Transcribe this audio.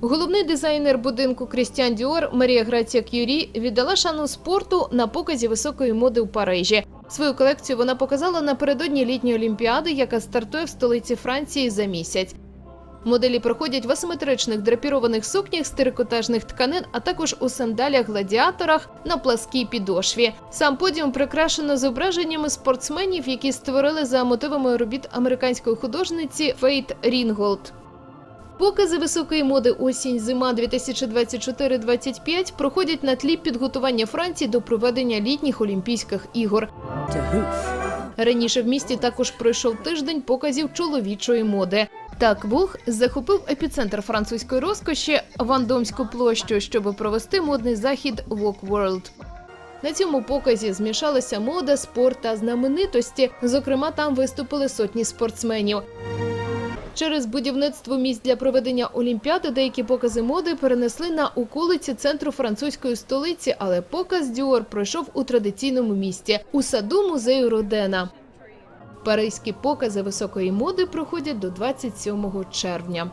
Головний дизайнер будинку Крістіан Діор Марія Грація К'юрі віддала шану спорту на показі високої моди у Парижі. Свою колекцію вона показала напередодні літньої олімпіади, яка стартує в столиці Франції за місяць. Моделі проходять в асиметричних драпірованих сукнях з терикотажних тканин, а також у сандалях-гладіаторах на пласкій підошві. Сам подіум прикрашено зображеннями спортсменів, які створили за мотивами робіт американської художниці Фейт Рінголд. Покази високої моди осінь зима 2024-25 проходять на тлі підготування Франції до проведення літніх Олімпійських ігор. Раніше в місті також пройшов тиждень показів чоловічої моди. Так Бог захопив епіцентр французької розкоші Вандомську площу, щоб провести модний захід Walk World. На цьому показі змішалися мода, спорт та знаменитості. Зокрема, там виступили сотні спортсменів. Через будівництво місць для проведення Олімпіади деякі покази моди перенесли на околиці центру французької столиці, але показ Діор пройшов у традиційному місті у саду музею Родена. Паризькі покази високої моди проходять до 27 червня.